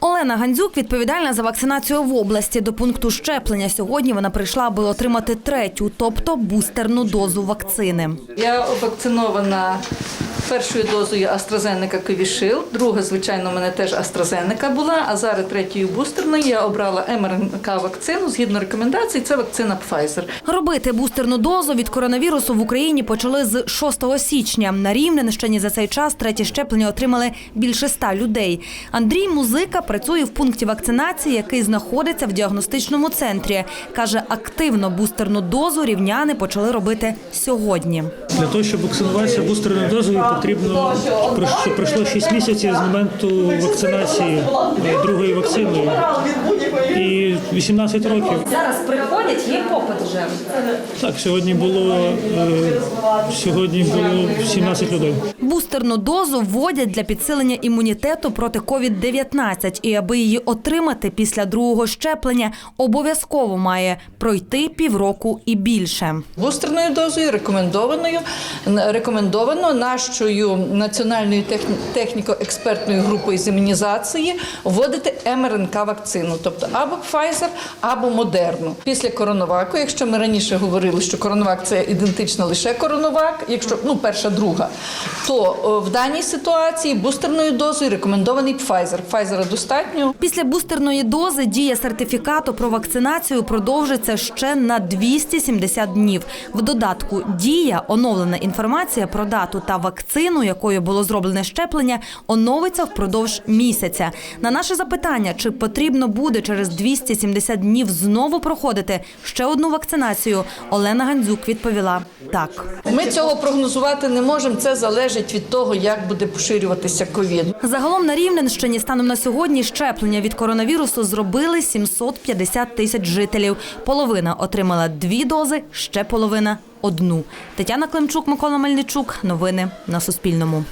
Олена Гандзюк відповідальна за вакцинацію в області. До пункту щеплення сьогодні вона прийшла, аби отримати третю, тобто бустерну дозу вакцини. Я вакцинована першою дозою AstraZeneca Covishield, друга, звичайно, у мене теж AstraZeneca була, а зараз третьою бустерною я обрала МРНК вакцину згідно рекомендацій. Це вакцина Pfizer. Робити бустерну дозу від коронавірусу в Україні почали з 6 січня. На Рівненщині за цей час третє щеплення отримали більше ста людей. Андрій Музика працює в пункті вакцинації, який знаходиться в діагностичному центрі. Каже, активно бустерну дозу рівняни почали робити сьогодні. Для того, щоб вакцинуватися бустерною дозою, потрібно щоб пройшло 6 місяців з моменту вакцинації е, другої вакциною і 18 років. Зараз приходять, є попит вже. Так, сьогодні було е, сьогодні було 17 людей. Бустерну дозу вводять для підсилення імунітету проти COVID-19. І аби її отримати після другого щеплення, обов'язково має пройти півроку і більше. Бустерною дозою рекомендованою рекомендовано нашою національною техні- техніко-експертною групою з імунізації вводити МРНК вакцину, тобто або Pfizer, або Модерну. Після коронаваку, якщо ми раніше говорили, що коронавак це ідентично лише коронавак, якщо ну перша, друга, то в даній ситуації бустерною дозою рекомендований Pfizer. Pfizer достатньо. Після бустерної дози дія сертифікату про вакцинацію продовжиться ще на 270 днів. В додатку дія оновлена інформація про дату та вакцину, якою було зроблене щеплення, оновиться впродовж місяця. На наше запитання, чи потрібно буде через 270 днів знову проходити ще одну вакцинацію, Олена Гандзюк відповіла так. Ми цього прогнозувати не можемо. Це залежить від того, як буде поширюватися ковід. Загалом на Рівненщині станом на сьогодні щеплення від коронавірусу зробили 750 тисяч жителів. Половина отримала дві дози, ще половина одну. Тетяна Климчук, Микола Мельничук. Новини на Суспільному.